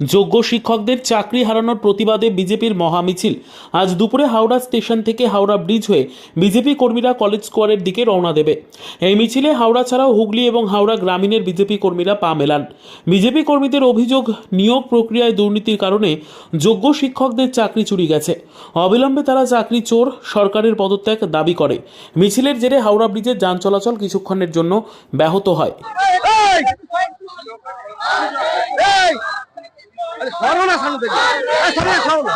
যোগ্য শিক্ষকদের চাকরি হারানোর প্রতিবাদে বিজেপির মহামিছিল। আজ দুপুরে হাওড়া স্টেশন থেকে হাওড়া ব্রিজ হয়ে বিজেপি কর্মীরা কলেজ স্কোয়ারের দিকে রওনা দেবে। এই মিছিলে হাওড়া ছাড়াও হুগলি এবং হাওড়া গ্রামীণের বিজেপি কর্মীরা পা মেলান। বিজেপি কর্মীদের অভিযোগ, নিয়োগ প্রক্রিয়ায় দুর্নীতির কারণে যোগ্য শিক্ষকদের চাকরি চুরি গেছে। অবিলম্বে তারা চাকরি চোর, সরকারের পদত্যাগ দাবি করে। মিছিলের জেরে হাওড়া ব্রিজের যান চলাচল কিছুক্ষণের জন্য ব্যাহত হয়। সরো না সামনে থেকে সরো সরো না।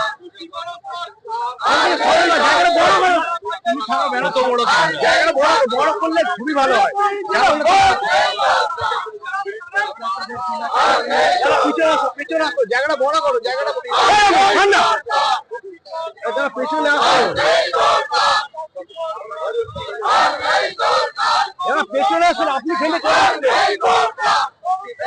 বড় করলে খুবই ভালো হয় পিছনে আসো, জায়গাটা বড় করো, জায়গাটা ঠান্ডা। যারা পেছনে আসো যারা পেছনে আসুন আপনি খেলে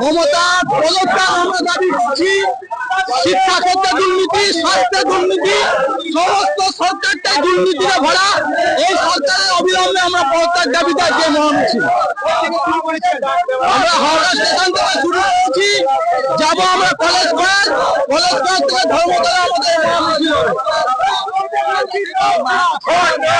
মমতা পদত্যাগ আমরা দাবি করছি। শিক্ষা ক্ষেত্রে দুর্নীতি, স্বাস্থ্যে দুর্নীতি, সমস্ত সরকারটাই দুর্নীতিতে ভরা। এই সরকারের অবিলম্বে আমরা পদত্যাগ দাবিতে আজকে মহামিছিল আমরা হাওড়া স্টেশন থেকে শুরু করেছি। যাব আমরা কলেজ স্কোয়ার। কলেজ স্কোয়ার থেকে ধর্মতলা আমাদের।